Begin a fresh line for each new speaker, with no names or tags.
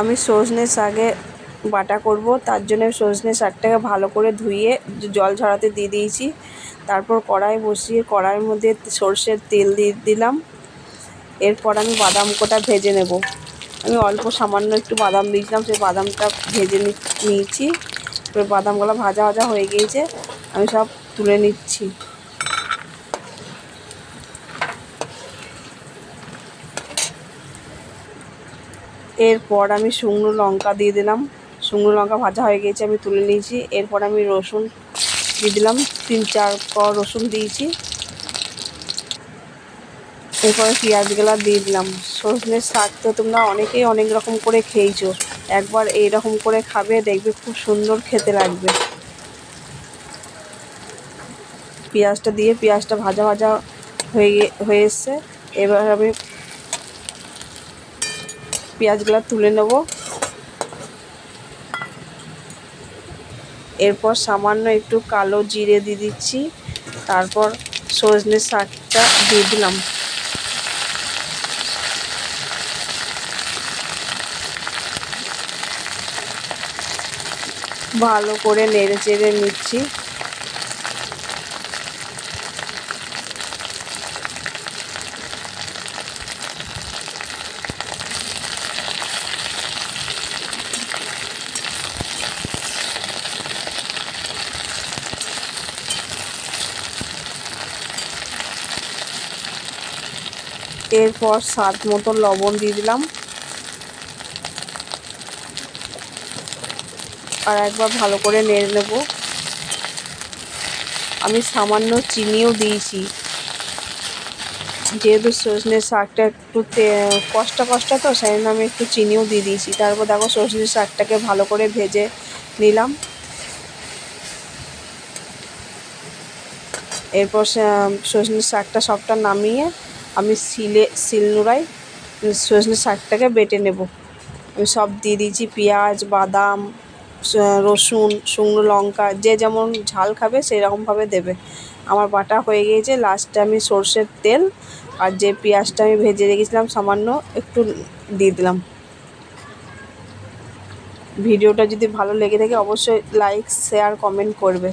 আমি সজনে শাকে বাটা করব। তার জন্য সজনে শাকটাকে ভালো করে ধুয়ে জল ঝরাতে দিয়ে দিয়েছি। তারপর কড়াই বসিয়ে কড়াইয়ের মধ্যে সর্ষের তেল দিয়ে দিলাম। এরপর আমি বাদাম কোটা ভেজে নেব। আমি অল্প সামান্য একটু বাদাম দিয়েছিলাম, সেই বাদামটা ভেজে নিয়েছি। বাদামগুলো ভাজা ভাজা হয়ে গিয়েছে, আমি সব তুলে নিচ্ছি। এরপর আমি শুকনো লঙ্কা দিয়ে দিলাম। শুকনো লঙ্কা ভাজা হয়ে গিয়েছে আমি তুলে নিয়েছি। এরপর আমি রসুন দিয়ে দিলাম। তিন, চার ক রসুন দিয়েছি। এরপরে পেঁয়াজগুলো দিয়ে দিলাম। সজনের শাক তো তোমরা অনেকেই অনেক রকম করে খেয়েছো। একবার এই রকম করে খাবে, দেখবে খুব সুন্দর খেতে লাগবে। পেঁয়াজটা দিয়ে, পেঁয়াজটা ভাজা ভাজা হয়ে হয়ে এসছে। এবার আমি পেঁয়াজগুলো তুলে নেব। এরপর সামান্য একটু কালো জিরে দিয়ে দিচ্ছি। তারপর সজনে শাকটা দিয়ে দিলাম। ভালো করে নেড়ে চেড়ে নিচ্ছি। এরপর স্বাদ মতো লবণ দিয়ে দিলাম। আর একবার ভালো করে নেড়ে নেব। আমি সামান্য চিনিও দিয়েছি। যেহেতু সজনে শাকটা একটু কষ্ট কষ্ট তো, সেই জন্য আমি একটু চিনিও দিয়ে দিয়েছি। তারপর দেখো সজনে শাকটাকে ভালো করে ভেজে নিলাম। এরপর সজনে শাকটা সবটা নামিয়ে আমি শিলে শিলনোড়ায় সজনে শাকটাকে বেটে নেব। আমি সব দিয়ে দিয়েছি, পেঁয়াজ, বাদাম রসুন, শুকনো লঙ্কা, যে যেমন ঝাল খাবে সেই রকমভাবে দেবে। আমার বাটা হয়ে গিয়েছে লাস্টে আমি সর্ষের তেল আর যে পেঁয়াজটা আমি ভেজে রেখেছিলাম সামান্য একটু দিয়ে দিলাম। ভিডিওটা যদি ভালো লেগে থাকে, অবশ্যই লাইক শেয়ার কমেন্ট করবে।